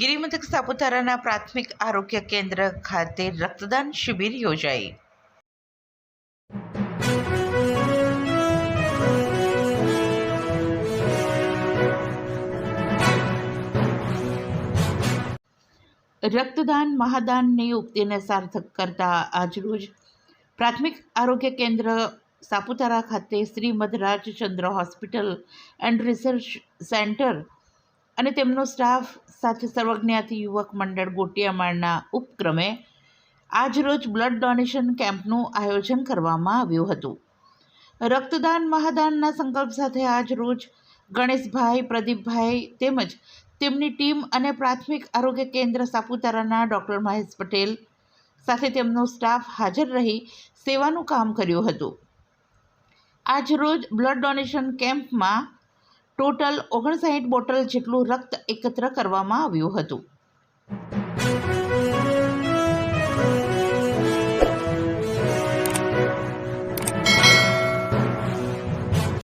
ગિરિમથક સાપુતારાના પ્રાથમિક આરોગ્ય કેન્દ્ર ખાતે રક્તદાન શિબિર યોજાઈ. રક્તદાન મહાદાનની ઉક્તિને સાર્થક કરતા આજરોજ પ્રાથમિક આરોગ્ય કેન્દ્ર સાપુતારા ખાતે શ્રી મધરાજ ચંદ્ર હોસ્પિટલ એન્ડ રિસર્ચ સેન્ટર અને તેમનો સ્ટાફ સાથે સર્વજ્ઞાતિ યુવક મંડળ ગોટિયામાળના ઉપક્રમે આજરોજ બ્લડ ડોનેશન કેમ્પનું આયોજન કરવામાં આવ્યું હતું. રક્તદાન મહાદાનના સંકલ્પ સાથે આજરોજ ગણેશભાઈ, પ્રદીપભાઈ તેમજ તેમની ટીમ અને પ્રાથમિક આરોગ્ય કેન્દ્ર સાપુતારાના ડૉક્ટર મહેશ પટેલ સાથે તેમનો સ્ટાફ હાજર રહી સેવાનું કામ કર્યું હતું. આજરોજ બ્લડ ડોનેશન કેમ્પમાં ટોટલ ઓગણસાઠ બોટલ જેટલું રક્ત એકત્ર કરવામાં આવ્યું હતું.